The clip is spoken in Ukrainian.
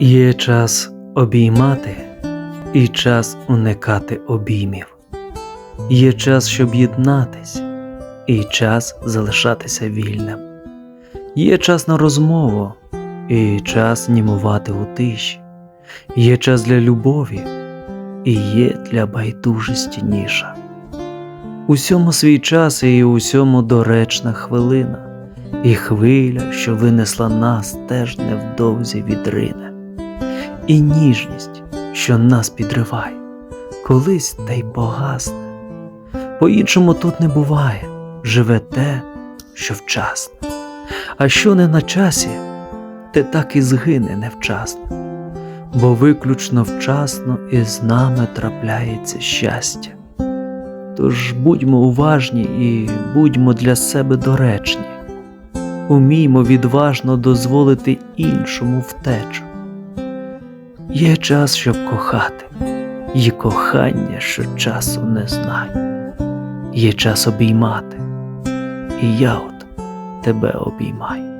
Є час обіймати і час уникати обіймів. Є час, щоб єднатись, і час залишатися вільним. Є час на розмову, і час німувати у тиші. Є час для любові, і є для байдужості ніша. Усьому свій час і усьому доречна хвилина, і хвиля, що винесла нас, теж невдовзі відрине, і ніжність, що нас підриває, колись та й погасне. По-іншому тут не буває, живе те, що вчасне, а що не на часі, те так і згине невчасно, бо виключно вчасно і з нами трапляється щастя. Тож будьмо уважні і будьмо для себе доречні, уміймо відважно дозволити іншому втечу. Є час, щоб кохати, є кохання, що часу не знає, є час обіймати, і я от тебе обіймаю.